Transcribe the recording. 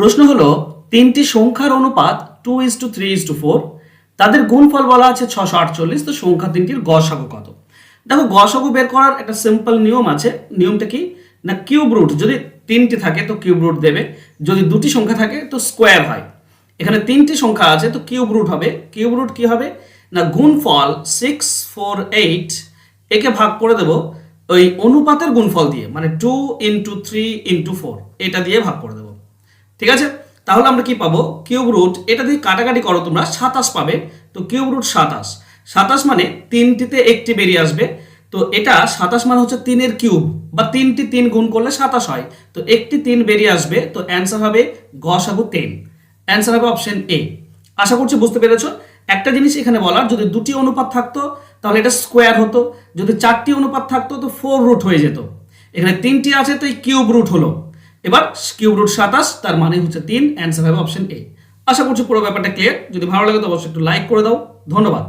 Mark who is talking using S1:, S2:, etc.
S1: প্রশ্ন হলো, তিনটি সংখ্যার অনুপাত two is to three is to four তাদের গুণফল বলা আছে ছশো আটচল্লিশ, তো সংখ্যা তিনটির গসাগু কত? দেখো গসাগু বের করার একটা সিম্পল নিয়ম আছে। নিয়মটা কি? না কিউব রুট যদি তিনটি থাকে তো কিউব রুট দেবে। যদি দুটি সংখ্যা থাকে তো স্কোয়ার হয়। এখানে তিনটি সংখ্যা আছে তো কিউব রুট হবে। কিউব রুট কি হবে? না, গুণফল সিক্স ফোর এইট একে ভাগ করে দেব ওই অনুপাতের গুণফল দিয়ে মানে two into three into four এটা দিয়ে ভাগ করে দেবো। ঠিক আছে? তাহলে আমরা কি পাবো? কিউব রুট এটা দিয়ে কাটাকাটি করো তোমরা, সাতাশ পাবে। তো কিউব রুট সাতাশ। সাতাশ মানে তিনটিতে একটি বেরিয়ে আসবে। তো এটা সাতাশ মানে হচ্ছে তিনের কিউব বা তিনটি তিন গুণ করলে সাতাশ হয়। তো একটি তিন বেরিয়ে আসবে, তো অ্যান্সার হবে গসাগু টেন অ্যান্সার হবে অপশন এ আশা করছি বুঝতে পেরেছ? একটা জিনিস এখানে বলার, যদি দুটি অনুপাত থাকতো, তাহলে এটা স্কোয়ার হতো। যদি চারটি অনুপাত থাকতো, তো ফোর রুট হয়ে যেত। এখানে তিনটি আছে, তো এই কিউব রুট হলো। এবার কিউব রুট সাতাশ, তার মানে হচ্ছে তিন অ্যান্সার হবে অপশন এ আশা করছি পুরো ব্যাপারটা ক্লিয়ার যদি ভালো লাগে তো অবশ্যই একটু লাইক করে দাও। ধন্যবাদ।